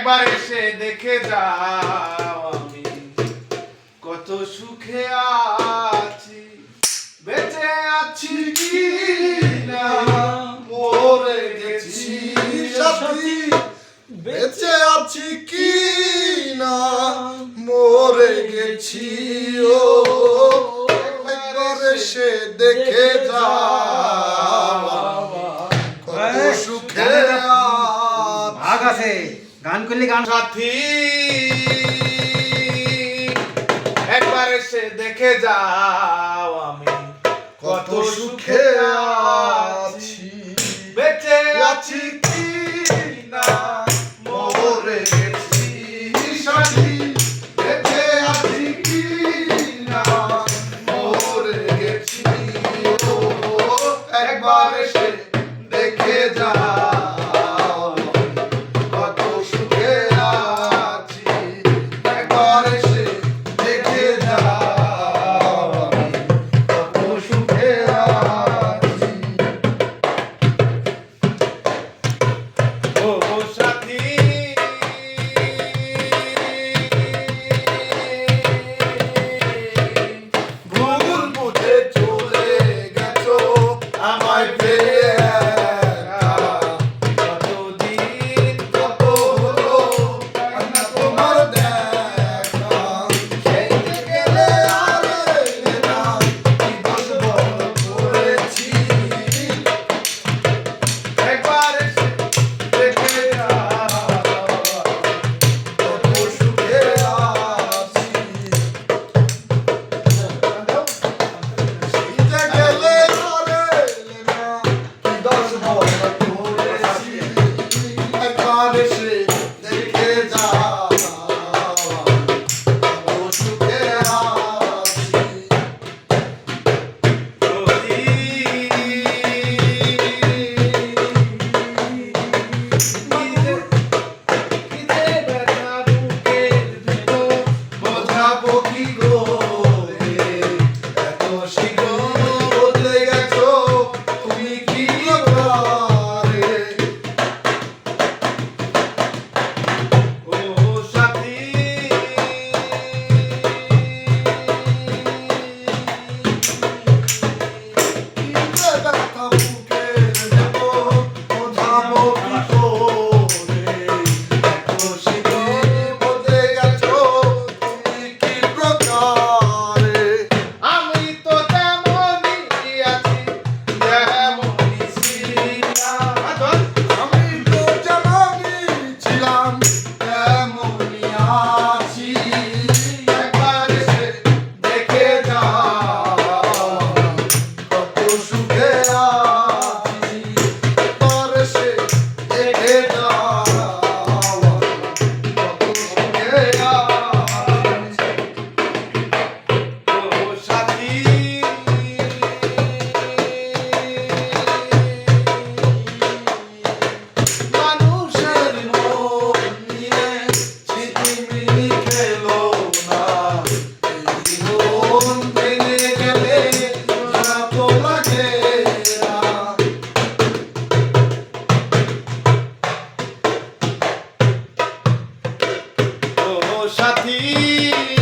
একবার এসে দেখে যাও আমি। কত সুখে আছি বেঁচে আছি কি না? মরে গেছি সাথী বেঁচে আছি কি না? মরে গেছি ও। একবার এসে দেখে যাও। কত সুখে আছে। গান করলে গান সাথী একবার এসে দেখে যাও আমি কত সুখে আছি বেঁচে আছি সাথী।